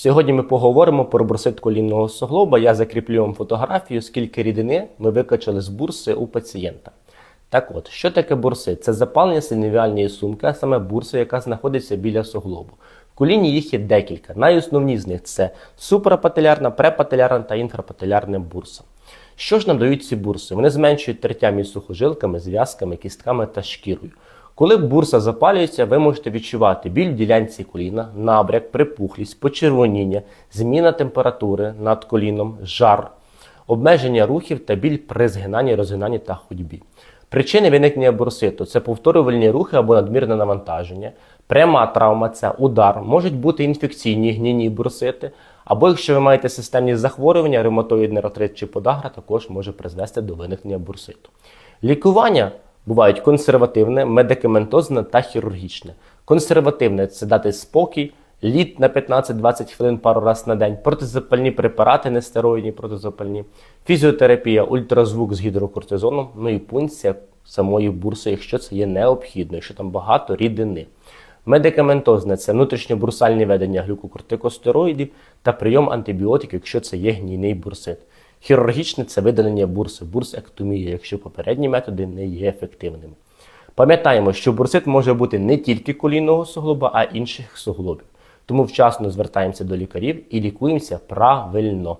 Сьогодні ми поговоримо про бурсит колінного суглоба. Я закріплю вам фотографію, скільки рідини ми викачали з бурси у пацієнта. Так от, що таке бурсит? Це запалення синевіальної сумки, а саме бурса, яка знаходиться біля суглобу. В коліні їх є декілька. Найосновні з них це супрапателярна, препателярна та інфрапателярна бурса. Що ж нам дають ці бурси? Вони зменшують тертя між сухожилками, зв'язками, кістками та шкірою. Коли бурса запалюється, ви можете відчувати біль в ділянці коліна, набряк, припухлість, почервоніння, зміна температури над коліном, жар, обмеження рухів та біль при згинанні, розгинанні та ходьбі. Причини виникнення бурситу це повторювальні рухи або надмірне навантаження, пряма травма це удар, можуть бути інфекційні гніні бурсити, або якщо ви маєте системні захворювання, ревматоїдний артрит чи подагра, також може призвести до виникнення бурситу. Лікування бувають консервативне, медикаментозне та хірургічне. Консервативне це дати спокій, лід на 15-20 хвилин пару разів на день, протизапальні препарати, нестероїдні протизапальні, фізіотерапія, ультразвук з гідрокортизоном, ну і пункція самої бурси, якщо це є необхідно, якщо там багато рідини. Медикаментозне це внутрішньобурсальні ведення глюкокортикостероїдів та прийом антибіотиків, якщо це є гнійний бурсит. Хірургічне це видалення бурси, бурсектомія, якщо попередні методи не є ефективними. Пам'ятаємо, що бурсит може бути не тільки колінного суглоба, а інших суглобів. Тому вчасно звертаємося до лікарів і лікуємося правильно.